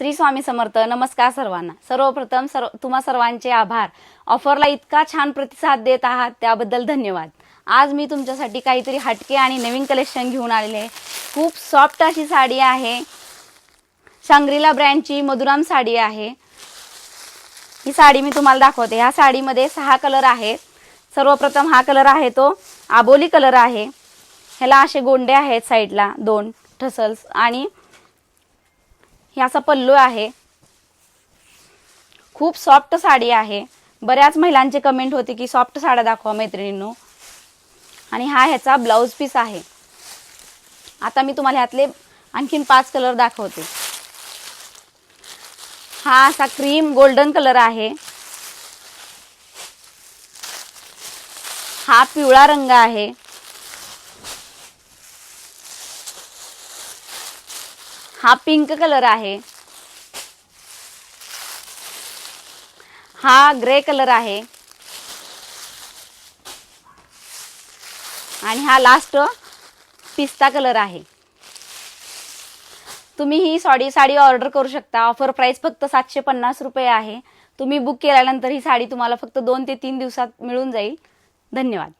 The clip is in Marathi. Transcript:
श्री स्वामी समर्थ नमस्कार सर्वांना. सर्वप्रथम सर्व तुम्हा सर्वांचे आभार. ऑफरला इतका छान प्रतिसाद देत आहात त्याबद्दल धन्यवाद. आज मी तुमच्यासाठी काहीतरी हटके आणि नवीन कलेक्शन घेऊन आलेले. आहे खूप सॉफ्ट अशी साडी आहे. शांग्रीला ब्रँडची मधुराम साडी आहे. ही साडी मी तुम्हाला दाखवते. ह्या साडीमध्ये सहा कलर आहेत. सर्वप्रथम हा कलर आहे तो. आबोली कलर आहे. ह्याला असे गोंडे आहेत साईडला दोन ठसल्स. आणि हे असा पल्लू आहे. खूप सॉफ्ट साडी आहे. बऱ्याच महिलांचे कमेंट होते की सॉफ्ट साड्या दाखवा मैत्रिणींनो. आणि हा ह्याचा ब्लाऊज पीस आहे. आता मी तुम्हाला ह्यातले आणखीन पाच कलर दाखवते. हा असा क्रीम गोल्डन कलर आहे. हा पिवळा रंग आहे. हा पिंक कलर आहे. हा ग्रे कलर आहे. आणि हा लास्ट पिस्ता कलर आहे. तुम्ही ही साडी साडी ऑर्डर करू शकता. ऑफर प्राइस फक्त सातशे पन्नास रुपये आहे. तुम्ही बुक केल्यानंतर ही साडी तुम्हाला फक्त दोन ते तीन दिवसात मिळून जाईल. धन्यवाद.